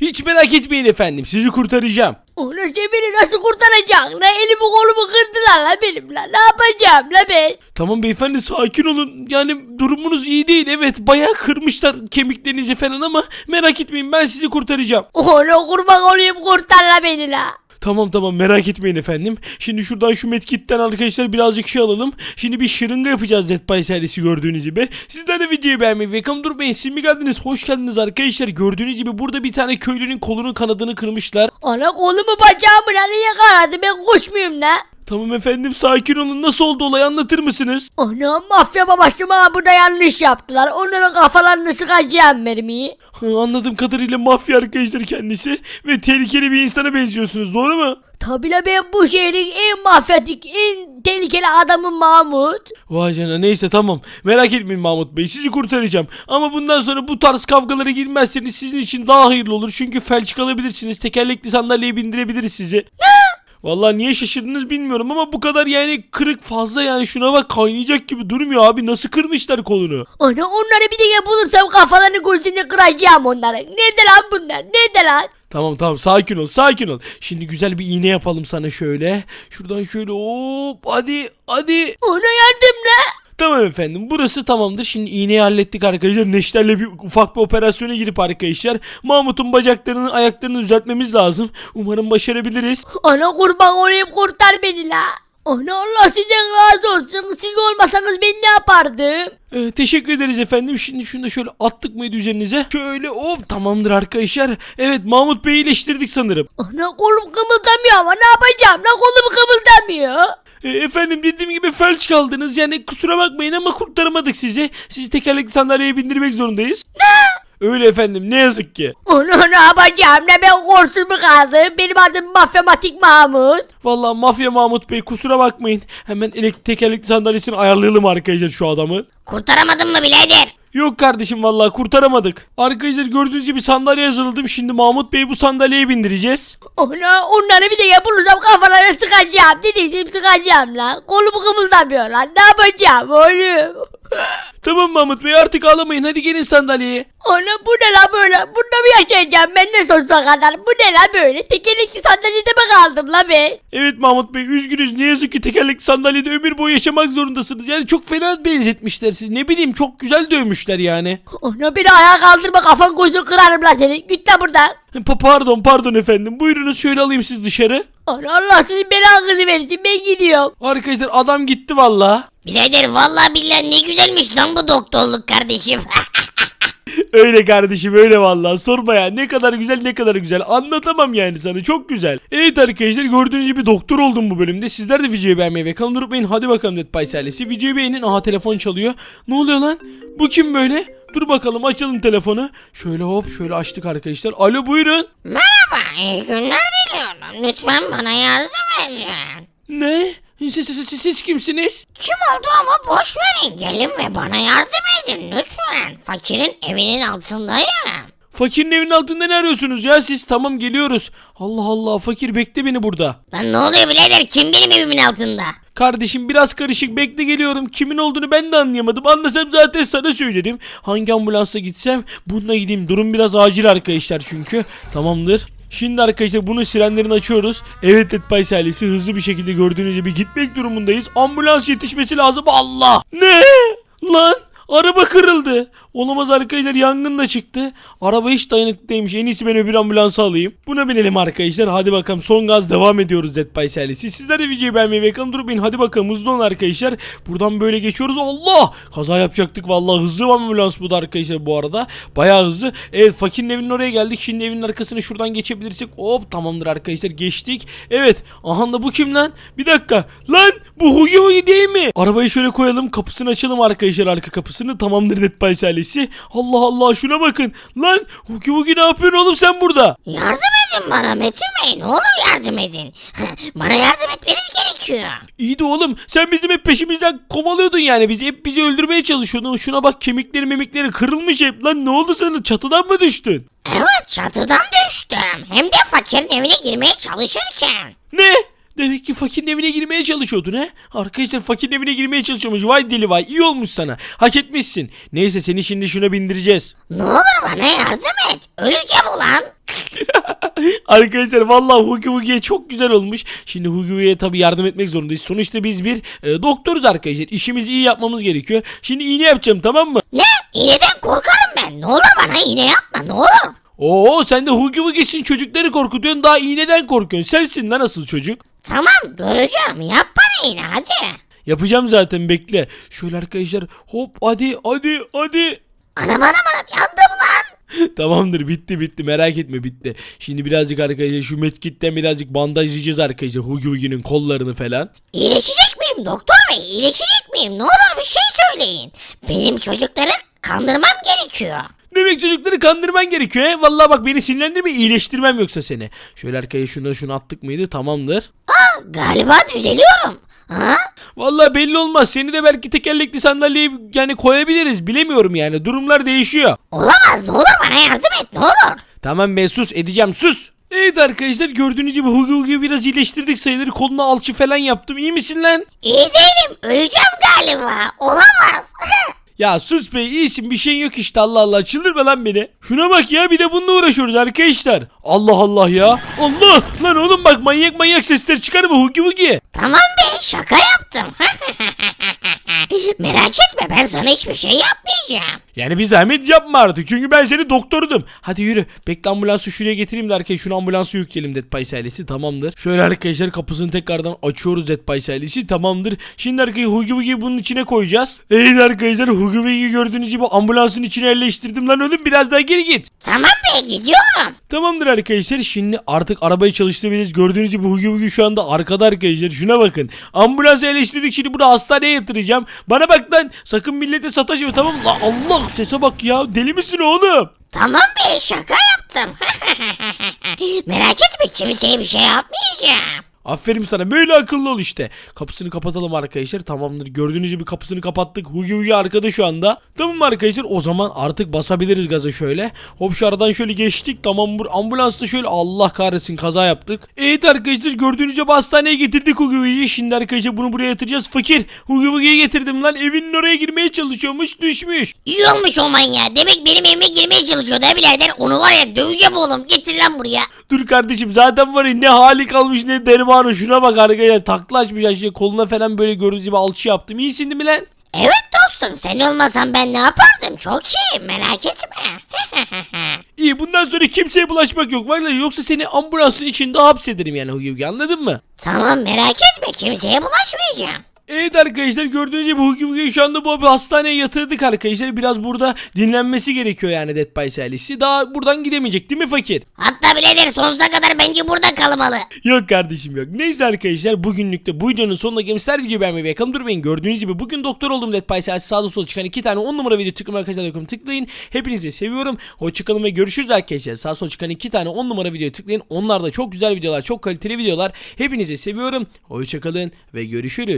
Hiç merak etmeyin efendim sizi kurtaracağım. Onu sen beni nasıl kurtaracaksın la? Elimi kolumu kırdılar la benim la. Ne yapacağım la ben? Tamam beyefendi sakin olun. Yani durumunuz iyi değil. Evet bayağı kırmışlar kemiklerinizi falan ama merak etmeyin ben sizi kurtaracağım. Onu kurban olayım kurtar la beni la. Tamam tamam merak etmeyin efendim. Şimdi şuradan şu medkitten arkadaşlar birazcık şey alalım. Şimdi bir şırınga yapacağız Dead by serisi gördüğünüz gibi. Sizler de videoyu beğenmeyi ve kanı durmayın. Siz mi geldiniz? Hoş geldiniz arkadaşlar. Gördüğünüz gibi burada bir tane köylünün kolunun kanadını kırmışlar. Ana kolumu bacağımı niye kanadı ben kuş muyum la? Tamam efendim sakin olun. Nasıl oldu olay anlatır mısınız? Ana mafya babası bana burada yanlış yaptılar. Onların kafalarını sıkacağım mermiyi. Ha, anladığım kadarıyla mafya arkadaşlar kendisi ve tehlikeli bir insana benziyorsunuz doğru mu? Tabi la ben bu şehrin en mafyatik, en tehlikeli adamım Mahmut. Vay canına neyse tamam. Merak etmeyin Mahmut Bey sizi kurtaracağım. Ama bundan sonra bu tarz kavgalara girmezseniz sizin için daha hayırlı olur. Çünkü felç kalabilirsiniz. Tekerlekli sandalyeye bindirebiliriz sizi. Ne? Vallahi niye şaşırdınız bilmiyorum ama bu kadar yani kırık fazla yani şuna bak kaynayacak gibi durmuyor abi. Nasıl kırmışlar kolunu? Ana onları bir de bulursam kafalarını gözünü kıracağım onları. Nerede lan bunlar? Nerede lan? Tamam tamam sakin ol sakin ol. Şimdi güzel bir iğne yapalım sana şöyle. Şuradan şöyle hop hadi hadi. Ona yardım la. Tamam efendim burası tamamdır. Şimdi iğneyi hallettik arkadaşlar. Neşterle bir ufak bir operasyona girip arkadaşlar. Mahmut'un bacaklarını ayaklarını düzeltmemiz lazım. Umarım başarabiliriz. Ana kurban olayım kurtar beni la. Ana Allah sizden razı olsun. Siz olmasanız ben ne yapardım? Ee, teşekkür ederiz efendim. Şimdi şunu da şöyle attık mıydı üzerinize? Şöyle hop tamamdır arkadaşlar. Evet Mahmut Bey'i iyileştirdik sanırım. Ana kolum kımıldamıyor ama ne yapacağım? La kolum kımıldamıyor. Ee, efendim dediğim gibi felç kaldınız. Yani kusura bakmayın ama kurtaramadık sizi. Sizi tekerlekli sandalyeye bindirmek zorundayız. Ne? Öyle efendim ne yazık ki. Onu ne yapacağım? Ne ben korsuz mu kaldım? Benim adım Mafyamatik Mahmut. Vallahi mafya Mahmut Bey kusura bakmayın. Hemen elektrik tekerlekli sandalyesini ayarlayalım arkadaşlar şu adamı. Kurtaramadın mı birader? Yok kardeşim vallahi kurtaramadık. Arkadaşlar gördüğünüz gibi sandalye hazırladım. Şimdi Mahmut Bey'i bu sandalyeye bindireceğiz. Ona onları bir de yapılırsam kafalarına sıkacağım. Dediysem sıkacağım lan. Kolum kımıldamıyor lan. Ne yapacağım oğlum? Tamam Mahmut Bey artık ağlamayın. Hadi gelin sandalyeye. Ana bu ne la böyle? Bunda mı yaşayacağım ben ne sonsuza kadar? Bu ne la böyle? Tekerlekli sandalyede mi kaldım la ben? Evet Mahmut Bey üzgünüz. Ne yazık ki tekerlekli sandalyede ömür boyu yaşamak zorundasınız. Yani çok fena benzetmişler sizi. Ne bileyim çok güzel dövmüşler yani. Ana beni ayağa kaldırma kafan gözün kırarım la seni. Git la buradan. Pa- pardon pardon efendim. Buyurunuz şöyle alayım siz dışarı. Ana Allah sizin belanızı versin ben gidiyorum. Arkadaşlar adam gitti valla. Birader vallahi billahi ne güzelmiş lan bu doktorluk kardeşim. Öyle kardeşim öyle vallahi sorma ya ne kadar güzel ne kadar güzel anlatamam yani sana çok güzel. Evet arkadaşlar gördüğünüz gibi doktor oldum bu bölümde sizler de videoyu beğenmeyi ve kanalıma unutmayın hadi bakalım Dead Silence'i videoyu beğenin aha telefon çalıyor. Ne oluyor lan bu kim böyle? Dur bakalım açalım telefonu. Şöyle hop şöyle açtık arkadaşlar. Alo buyurun. Merhaba iyi günler diliyorum. Lütfen bana yardım edin. Ne? Siz, siz, siz, siz kimsiniz? Kim olduğumu boş verin gelin ve bana yardım edin lütfen. Fakirin evinin altındayım. Fakirin evinin altında ne arıyorsunuz ya siz? Tamam geliyoruz. Allah Allah fakir bekle beni burada. Lan ne oluyor birader kim benim evimin altında? Kardeşim biraz karışık bekle geliyorum. Kimin olduğunu ben de anlayamadım. Anlasam zaten sana söylerim. Hangi ambulansa gitsem bununla gideyim. Durum biraz acil arkadaşlar çünkü. Tamamdır. Şimdi arkadaşlar bunun sirenlerini açıyoruz. Evet Dead by ailesi hızlı bir şekilde gördüğünüz gibi gitmek durumundayız. Ambulans yetişmesi lazım. Allah! Ne? Lan! Araba kırıldı. Olamaz arkadaşlar yangın da çıktı. Araba hiç dayanıklı değilmiş. En iyisi ben öbür ambulansı alayım. Buna binelim arkadaşlar. Hadi bakalım son gaz devam ediyoruz Dead by serisi. Sizler de videoyu beğenmeyi ve kanalı durmayın. Hadi bakalım hızlı olun arkadaşlar. Buradan böyle geçiyoruz. Allah! Kaza yapacaktık vallahi. Hızlı ambulans bu da arkadaşlar bu arada. Bayağı hızlı. Evet fakirin evinin oraya geldik. Şimdi evinin arkasına şuradan geçebilirsek. Hop tamamdır arkadaşlar geçtik. Evet. Aha da bu kim lan? Bir dakika. Lan bu Hugi Hugi değil mi? Arabayı şöyle koyalım. Kapısını açalım arkadaşlar arka kapısını. Tamamdır Dead by serisi. Allah Allah şuna bakın. Lan Hugi Hugi ne yapıyorsun oğlum sen burada? Yardım edin bana Metin Bey ne olur yardım edin. bana yardım etmeniz gerekiyor. İyi de oğlum sen bizim hep peşimizden kovalıyordun yani bizi hep bizi öldürmeye çalışıyordun. Şuna bak kemikleri memikleri kırılmış hep lan ne oldu sana çatıdan mı düştün? Evet çatıdan düştüm. Hem de fakirin evine girmeye çalışırken. Ne? Demek ki fakirin evine girmeye çalışıyordun he? Arkadaşlar fakirin evine girmeye çalışıyormuş. Vay deli vay iyi olmuş sana. Hak etmişsin. Neyse seni şimdi şuna bindireceğiz. Ne olur bana yardım et. Öleceğim ulan. Arkadaşlar vallahi Hugi Hugi'ye çok güzel olmuş. Şimdi Hugi Hugi'ye tabii yardım etmek zorundayız. Sonuçta biz bir e, doktoruz arkadaşlar. İşimizi iyi yapmamız gerekiyor. Şimdi iğne yapacağım tamam mı? Ne? İğneden korkarım ben. Ne olur bana iğne yapma ne olur. Oo sen de Hugi Hugi'sin çocukları korkutuyorsun daha iğneden korkuyorsun. Sensin lan asıl çocuk. Tamam duracağım yap bana iğne hadi. Yapacağım zaten bekle. Şöyle arkadaşlar hop hadi hadi hadi. Anam anam anam yandım lan. Tamamdır bitti bitti merak etme bitti. Şimdi birazcık arkadaşlar şu medkitten birazcık bandajlayacağız arkadaşlar Hugi Hugi'nin kollarını falan. İyileşecek miyim doktor bey iyileşecek miyim ne olur bir şey söyleyin. Benim çocukları kandırmam gerekiyor. Demek çocukları kandırman gerekiyor he. Vallahi bak beni sinirlendirme iyileştirmem yoksa seni. Şöyle arkaya şuna şunu attık mıydı tamamdır. Aa, galiba düzeliyorum. Ha? Vallahi belli olmaz. Seni de belki tekerlekli sandalyeye yani koyabiliriz. Bilemiyorum yani. Durumlar değişiyor. Olamaz ne olur bana yardım et ne olur. Tamam ben sus edeceğim sus. Evet arkadaşlar gördüğünüz gibi Hugi Hugi'yi biraz iyileştirdik sayılır. Koluna alçı falan yaptım. İyi misin lan? İyi değilim öleceğim galiba olamaz. Ya sus be iyisin bir şey yok işte Allah Allah çıldırma lan beni. Şuna bak ya bir de bununla uğraşıyoruz arkadaşlar. Allah Allah ya. Allah lan oğlum bak manyak manyak sesler çıkarma Hugi Hugi. tamam be şaka yaptım. Merak etme ben sana hiçbir şey yapmayacağım. Yani bir zahmet yapma artık çünkü ben seni doktordum. Hadi yürü bekle ambulansı şuraya getireyim de arkadaşlar şunu ambulansı yükleyelim Dead Pies ailesi tamamdır. Şöyle arkadaşlar kapısını tekrardan açıyoruz Dead Pies ailesi tamamdır. Şimdi arkadaşlar Hugi Hugi'yi bunun içine koyacağız. Evet arkadaşlar Hugi Hugi'yi gördüğünüz gibi ambulansın içine yerleştirdim lan oğlum biraz daha geri git. Tamam be gidiyorum. Tamamdır arkadaşlar şimdi artık arabayı çalıştırabiliriz. Gördüğünüz gibi Hugi Hugi şu anda arkada arkadaşlar şuna bakın. Ambulansı eleştirdik şimdi bunu hastaneye yatıracağım. Bana bak lan sakın millete sataşma tamam mı? Lan Allah sese bak ya deli misin oğlum? Tamam be şaka yaptım. Merak etme kimseye bir şey yapmayacağım. Aferin sana böyle akıllı ol işte. Kapısını kapatalım arkadaşlar tamamdır. Gördüğünüz gibi kapısını kapattık. Hugi Hugi arkada şu anda. Tamam arkadaşlar o zaman artık basabiliriz gaza şöyle. Hop şu aradan şöyle geçtik. Tamam bu ambulansta şöyle Allah kahretsin kaza yaptık. Evet arkadaşlar gördüğünüz gibi hastaneye getirdik Hugi Hugi'yi. Şimdi arkadaşlar bunu buraya yatıracağız. Fakir Hugi Hugi'yi getirdim lan. Evinin oraya girmeye çalışıyormuş düşmüş. İyi olmuş o manyağı. Demek benim evime girmeye çalışıyordu ha birader. Onu var ya döveceğim oğlum. Getir lan buraya. Dur kardeşim zaten var ya ne hali kalmış ne dermanı şuna bak arkadaşlar takla açmış aşağı koluna falan böyle gördüğünüz gibi alçı yaptım iyisin değil mi lan? Evet dostum sen olmasan ben ne yapardım? Çok iyi merak etme. İyi bundan sonra kimseye bulaşmak yok vallahi yoksa seni ambulansın içinde hapsederim yani Hugi anladın mı? tamam merak etme kimseye bulaşmayacağım. Evet arkadaşlar gördüğünüz gibi Hugi Hugi'yi şu anda bu hastaneye yatırdık arkadaşlar. Biraz burada dinlenmesi gerekiyor yani Dead by ailesi. Daha buradan gidemeyecek değil mi fakir? Hatta birader sonsuza kadar bence burada kalmalı. Yok kardeşim yok. Neyse arkadaşlar bugünlük de bu videonun sonuna gelmiş. Videoyu beğenmeyi ve yakın durmayın. Gördüğünüz gibi bugün doktor oldum Dead by ailesi. Sağda solda çıkan iki tane 10 numara video tıklamayı arkadaşlar tıklayın. tıklayın. Hepinizi seviyorum. Hoşçakalın ve görüşürüz arkadaşlar. Sağ solda çıkan iki tane 10 numara video tıklayın. Onlar da çok güzel videolar, çok kaliteli videolar. Hepinizi seviyorum. Hoşçakalın ve görüşürüz.